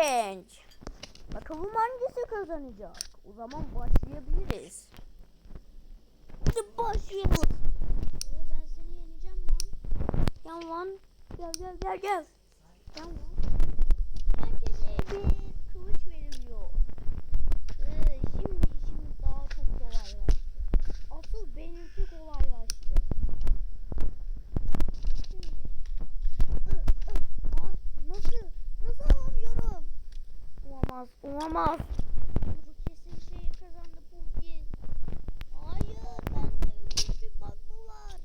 challenge. Bakalım hangisi kazanacak. O zaman başlayabiliriz. Hadi başlayalım. Ee, ben seni yeneceğim lan. Gel lan. Gel gel gel gel. Gel lan. Herkese bir kılıç veriliyor. Ee, şimdi işimiz daha çok kolaylaştı. Asıl benimki kolaylaştı. Şimdi. Ih, ih. Ha, nasıl? Nasıl alamıyorum? Olamaz olamaz. Duru kesin şeyi kazandı Pumpkin. Hayır bende öyle bir bug var.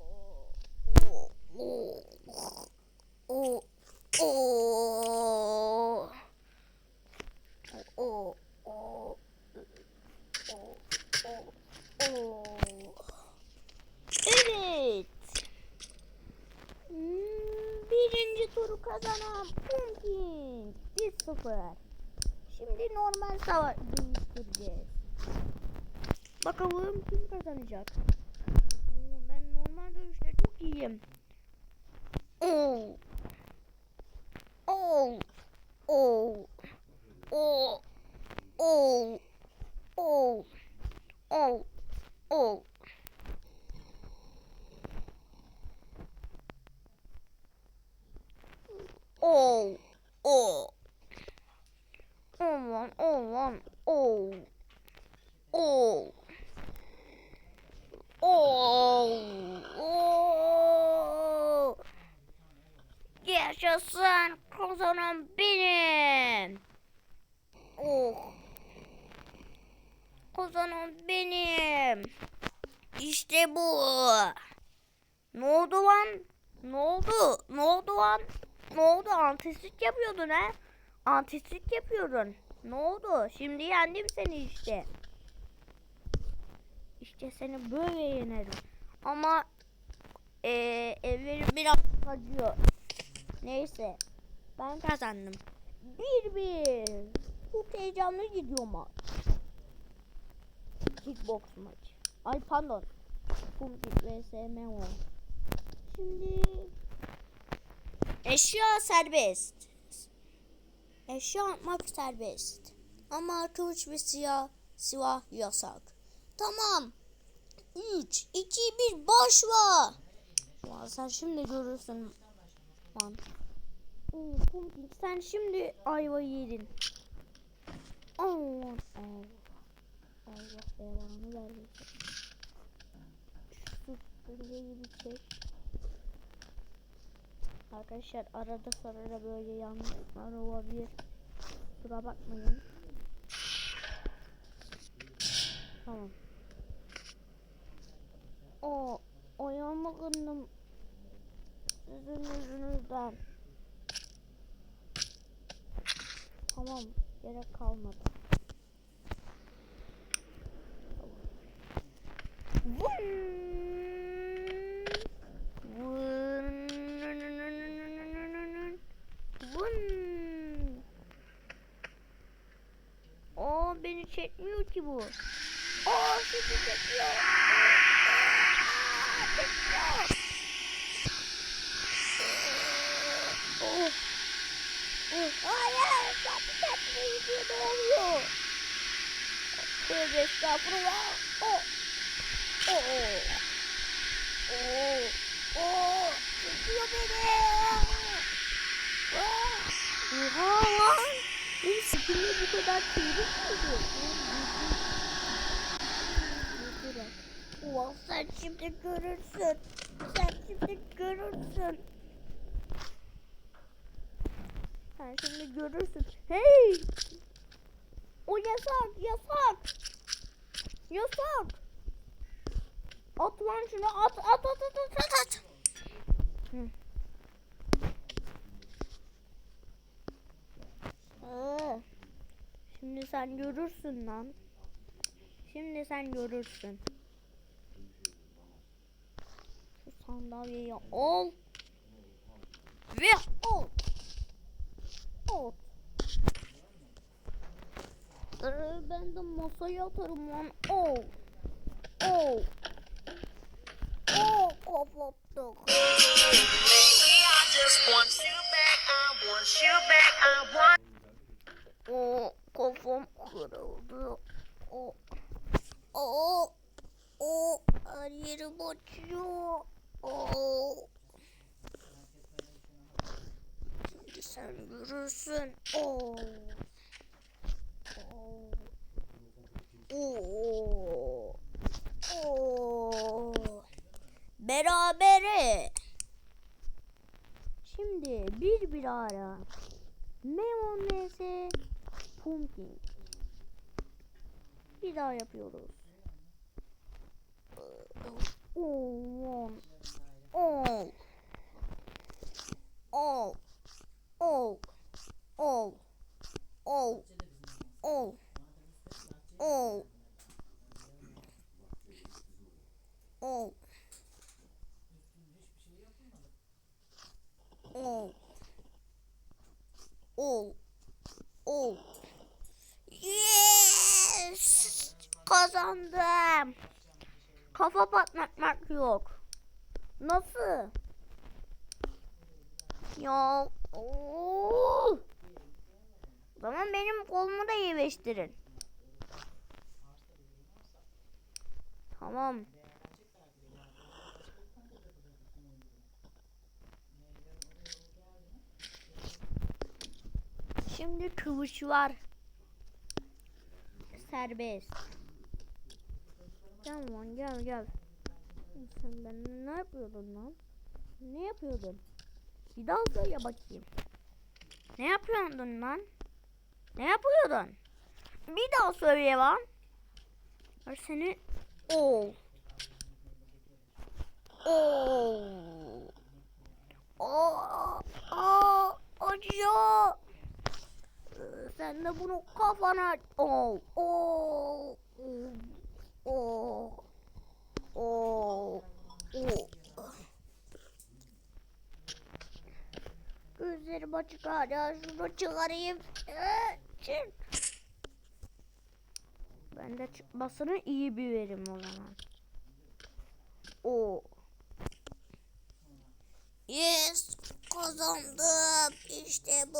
Oo. Oo. Oo. Oo. Oo. Evet. Hmm, Birinci turu kazanan Pumpkin. 1-0. Şimdi normal savaş değiştireceğiz. Bakalım kim kazanacak. Oo, Ben normal dövüşte çok iyiyim. Oh. Oh. Oh. Oh. Oh. Oh. Oh. Oh. Oh. Oh. Oh lan, oh lan, oh. Oh. Oh. Oh. Yaşasın kazanan benim. Oh. Kazanan benim. İşte bu. Ne oldu lan? Ne oldu? Ne oldu lan? Ne oldu? Antistik yapıyordun ha? Antistik yapıyordun. Ne oldu? Şimdi yendim seni işte. İşte seni böyle yenerim. Ama eee ellerim biraz acıyor. Neyse. Ben kazandım. Bir bir. Çok heyecanlı gidiyor maç. Kickbox maç. Ay pardon. Pumpkin vs Memo. Şimdi eşya serbest. Eşya atmak serbest. Ama kılıç ve silah, silah yasak. Tamam. 3, 2, 1 başla. Ulan sen şimdi görürsün. Lan. Oo, Pumpkin sen şimdi ayva yedin. Allah Allah. Allah belanı vermesin. Şu süpürgeyi bir çek. Arkadaşlar arada sırada böyle yanlışlar olabilir. Kusura bakmayın. Tamam. O ayağıma kındım. Sizin yüzünüzden. Tamam, gerek kalmadı. Çekmiyor ki bu. Aa sizi çekiyor. Aa, çekiyor. Oh. Oh. Hayır. Kendi kendine gidiyor. Ne oluyor? Tövbe estağfurullah. Oh. Oh. Oh. Oh. Çekiyor beni. Ah. Oha lan. Sikimle bu kadar çevik miydi? Ulan sen şimdi görürsün. Sen şimdi görürsün. Sen şimdi görürsün. Hey! O yasak, yasak. Yasak. At lan şunu, at, at, at, at, at, at, at. Hı. Ee, Şimdi sen görürsün lan. Şimdi sen görürsün. Şu sandalyeyi al. Ve al. Al. Ee, ben de masaya atarım lan. Al. Al. Oo kapattık. Baby, kafam kırıldı. O, o, o, her yerim acıyor. O. Şimdi sen görürsün. O. O. O. o. Berabere. Şimdi bir bir ara. Memon vs Pumpkin. Bir daha yapıyoruz. Oh, oh, oh, oh, oh, oh, oh, oh, oh, oh, oh, oh. Yes! Kazandım. Kafa patlatmak yok. Nasıl? Ya. Oo. Zaman benim kolumu da iyileştirin. Tamam. Şimdi kıvış var. Serbest. Gel lan gel gel. Sen ben ne yapıyordun lan? Ne yapıyordun? Bir daha söyle bakayım. Ne yapıyordun lan? Ne yapıyordun? Bir daha söyle lan. Ben seni... Oo. Oo. Oo. Aa, acıyor. Ee, Sen de bunu kafana... Oo. Oo. Oo. Oo. Oo. Gözlerim açık hala şunu çıkarayım. Ee. Ben de çıkmasını iyi bir verim o zaman. O. Yes kazandım işte bu.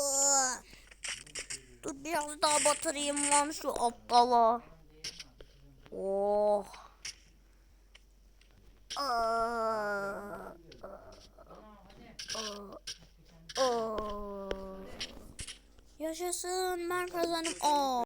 Dur biraz daha batırayım lan şu aptala. Oh. Aa. Aa. Aa. Yaşasın ben kazandım. Aa.